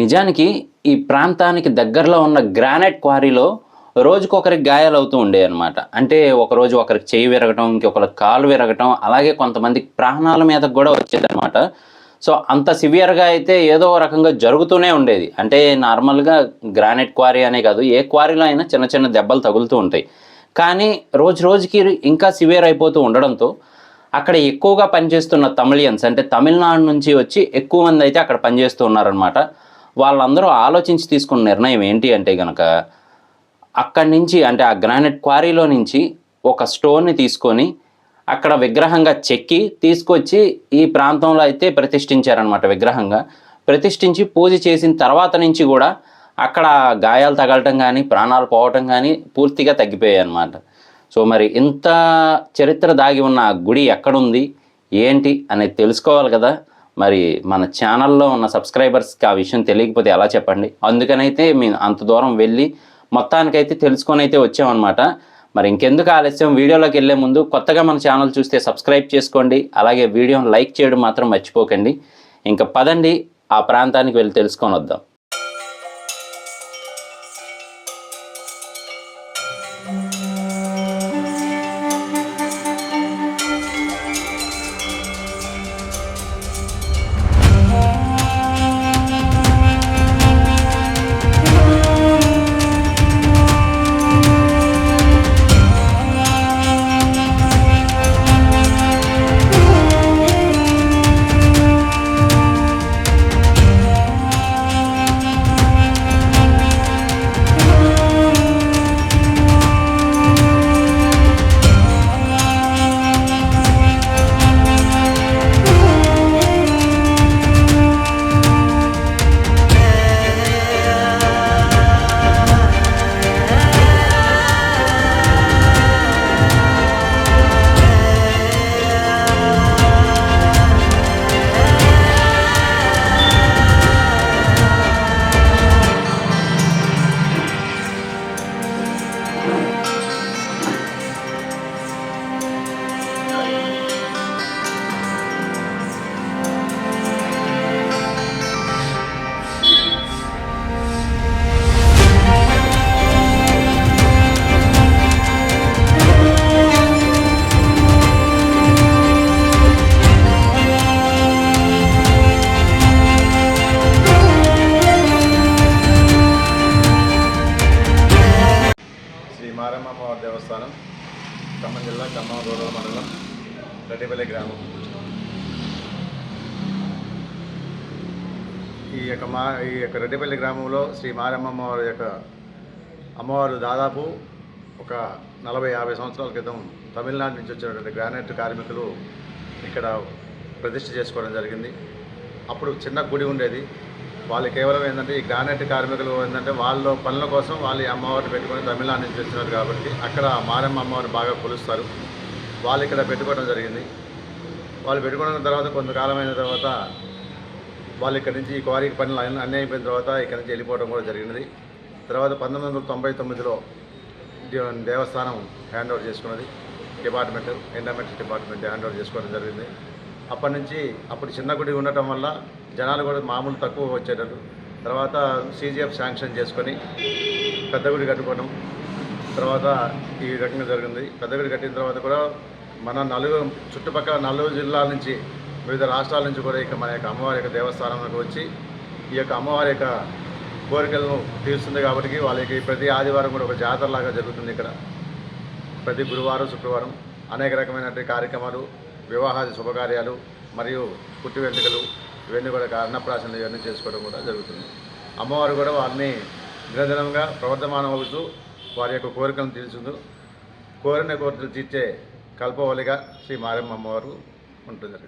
నిజానికి ఈ ప్రాంతానికి దగ్గరలో ఉన్న గ్రానైట్ క్వారీలో రోజుకొకరికి గాయాలు అవుతూ ఉండేవి అనమాట అంటే ఒకరోజు ఒకరికి చేయి విరగటం ఇంకొకరికి కాలు విరగటం అలాగే కొంతమంది ప్రాణాల మీద కూడా వచ్చేదన్నమాట. సో అంత సివియర్గా అయితే ఏదో రకంగా జరుగుతూనే ఉండేది. అంటే నార్మల్గా గ్రానైట్ క్వారీ అనే కాదు ఏ క్వారీలో అయినా చిన్న చిన్న దెబ్బలు తగులుతూ ఉంటాయి. కానీ రోజు రోజుకి ఇంకా సివియర్ అయిపోతూ ఉండడంతో అక్కడ ఎక్కువగా పనిచేస్తున్న తమిళియన్స్ అంటే తమిళనాడు నుంచి వచ్చి ఎక్కువ మంది అయితే అక్కడ పనిచేస్తూ ఉన్నారనమాట వాళ్ళందరూ ఆలోచించి తీసుకున్న నిర్ణయం ఏంటి అంటే కనుక అక్కడి నుంచి అంటే ఆ గ్రానైట్ క్వారీలో నుంచి ఒక స్టోన్ని తీసుకొని అక్కడ విగ్రహంగా చెక్కి తీసుకొచ్చి ఈ ప్రాంతంలో అయితే ప్రతిష్ఠించారనమాట విగ్రహంగా. ప్రతిష్ఠించి పూజ చేసిన తర్వాత నుంచి కూడా అక్కడ గాయాలు తగలటం కానీ ప్రాణాలు పోవటం కానీ పూర్తిగా తగ్గిపోయాయి అన్నమాట సో మరి ఇంత చరిత్ర దాగి ఉన్న ఆ గుడి ఎక్కడుంది? ఏంటి? అనేది తెలుసుకోవాలి కదా. మరి మన ఛానల్లో ఉన్న సబ్స్క్రైబర్స్కి ఆ విషయం తెలియకపోతే ఎలా చెప్పండి? అందుకనైతే మేము అంత దూరం వెళ్ళి మొత్తానికైతే తెలుసుకొని అయితే వచ్చామన్నమాట. మరి ఇంకెందుకు ఆలస్యం? వీడియోలోకి వెళ్ళే ముందు కొత్తగా మన ఛానల్ చూస్తే సబ్స్క్రైబ్ చేసుకోండి. అలాగే వీడియోని లైక్ చేయడం మాత్రం మర్చిపోకండి. ఇంకా పదండి ఆ ప్రాంతానికి వెళ్ళి తెలుసుకొని వద్దాం రెడ్డిపల్లి గ్రామం. ఈ యొక్క మా ఈ యొక్క రెడ్డిపల్లి గ్రామంలో శ్రీ మారమ్మ వారి యొక్క అమ్మవారు దాదాపు ఒక నలభై యాభై సంవత్సరాల క్రితం తమిళనాడు నుంచి వచ్చినటువంటి గ్రానైట్ కార్మికులు ఇక్కడ ప్రతిష్ఠ చేసుకోవడం జరిగింది. అప్పుడు చిన్న గుడి ఉండేది. వాళ్ళు కేవలం ఏంటంటే ఈ గ్రానైట్ కార్మికులు ఏంటంటే వాళ్ళ పనుల కోసం వాళ్ళు అమ్మవారిని పెట్టుకొని తమిళనాడు నుంచి వచ్చినారు కాబట్టి అక్కడ మారమ్మ అమ్మవారిని బాగా కొలుస్తారు. వాళ్ళు ఇక్కడ పెట్టుకోవడం జరిగింది. వాళ్ళు పెట్టుకున్న తర్వాత కొంతకాలం అయిన తర్వాత వాళ్ళు ఇక్కడ నుంచి ఈ క్వారీకి పనులు అన్నీ అయిపోయిన తర్వాత ఇక్కడ నుంచి వెళ్ళిపోవడం కూడా జరిగినది. తర్వాత పంతొమ్మిది వందల తొంభై తొమ్మిదిలో దేవస్థానం హ్యాండ్ ఓవర్ చేసుకున్నది. Department endowments department hand over చేసుకోవడం జరిగింది. అప్పటి నుంచి అప్పుడు చిన్న గుడి ఉండటం వల్ల జనాలు కూడా మామూలు తక్కువ వచ్చేటట్టు. తర్వాత సీజీఎఫ్ శాంక్షన్ చేసుకొని పెద్ద గుడి కట్టుకోవడం తర్వాత ఈ రకంగా జరిగింది. పెద్దగడి కట్టిన తర్వాత కూడా మన నలుగురు చుట్టుపక్కల నలుగురు జిల్లాల నుంచి వివిధ రాష్ట్రాల నుంచి కూడా ఇక మన యొక్క అమ్మవారి యొక్క దేవస్థానంలోకి వచ్చి ఈ యొక్క అమ్మవారి యొక్క కోరికలను తీరుస్తుంది కాబట్టి వాళ్ళకి ప్రతి ఆదివారం కూడా ఒక జాతరలాగా జరుగుతుంది ఇక్కడ. ప్రతి గురువారం శుక్రవారం అనేక రకమైనటువంటి కార్యక్రమాలు వివాహాది శుభకార్యాలు మరియు పుట్టి వెంటుకలు ఇవన్నీ కూడా అన్నప్రాసనలు ఇవన్నీ చేసుకోవడం కూడా జరుగుతుంది. అమ్మవారు కూడా వారిని దినదినంగా ప్రవర్తమానం అవుతూ వారి యొక్క కోరికలను తీర్చుతూ కోరిన కోరికలు తీర్చే కల్పవలిగా శ్రీ మారమ్మ అమ్మవారు ఉంటుంది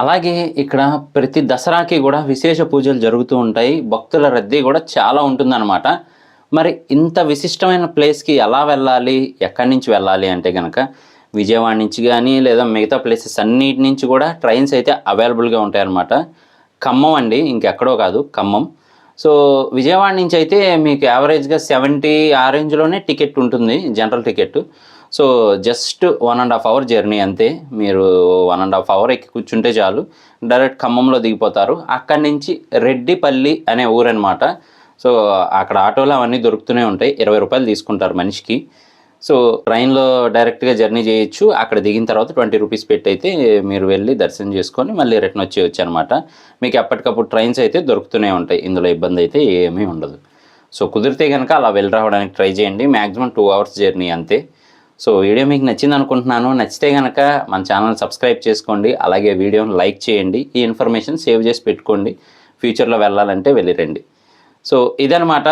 అలాగే ఇక్కడ ప్రతి దసరాకి కూడా విశేష పూజలు జరుగుతూ ఉంటాయి. భక్తుల రద్దీ కూడా చాలా ఉంటుందన్నమాట. మరి ఇంత విశిష్టమైన ప్లేస్కి ఎలా వెళ్ళాలి? ఎక్కడి నుంచి వెళ్ళాలి అంటే కనుక విజయవాడ నుంచి కానీ లేదా మిగతా ప్లేసెస్ అన్నిటి నుంచి కూడా ట్రైన్స్ అయితే అవైలబుల్గా ఉంటాయన్నమాట. ఖమ్మం అండి ఇంకెక్కడో కాదు ఖమ్మం. సో విజయవాడ నుంచి అయితే మీకు యావరేజ్గా సెవెంటీ ఆ రేంజ్లోనే టికెట్ ఉంటుంది general ticket. So just one and half hour journey అంతే. మీరు వన్ అండ్ హాఫ్ అవర్ ఎక్కి కూర్చుంటే చాలు. డైరెక్ట్ ఖమ్మంలో దిగిపోతారు. అక్కడి నుంచి రెడ్డిపల్లి అనే ఊరు అనమాట సో అక్కడ ఆటోలు అవన్నీ దొరుకుతూనే ఉంటాయి. ఇరవై రూపాయలు తీసుకుంటారు మనిషికి. సో ట్రైన్లో డైరెక్ట్గా జర్నీ చేయొచ్చు. అక్కడ దిగిన తర్వాత ట్వంటీ రూపీస్ పెట్టి అయితే మీరు వెళ్ళి దర్శనం చేసుకొని మళ్ళీ రిటర్న్ వచ్చేయచ్చు అనమాట మీకు ఎప్పటికప్పుడు ట్రైన్స్ అయితే దొరుకుతూనే ఉంటాయి. ఇందులో ఇబ్బంది అయితే ఏమీ ఉండదు. సో కుదిరితే కనుక అలా వెళ్ళి రావడానికి ట్రై చేయండి. మ్యాక్సిమం టూ అవర్స్ జర్నీ అంతే. సో వీడియో మీకు నచ్చింది అనుకుంటున్నాను. నచ్చితే కనుక మన ఛానల్ సబ్స్క్రైబ్ చేసుకోండి. అలాగే వీడియోని లైక్ చేయండి. ఈ ఇన్ఫర్మేషన్ సేవ్ చేసి పెట్టుకోండి. ఫ్యూచర్లో వెళ్ళాలంటే వెళ్ళిరండి. సో ఇదనమాట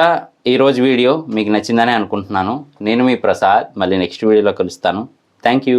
ఈరోజు వీడియో. మీకు నచ్చిందని అనుకుంటున్నాను. నేను మీ ప్రసాద్. మళ్ళీ నెక్స్ట్ వీడియోలో కలుస్తాను. Thank you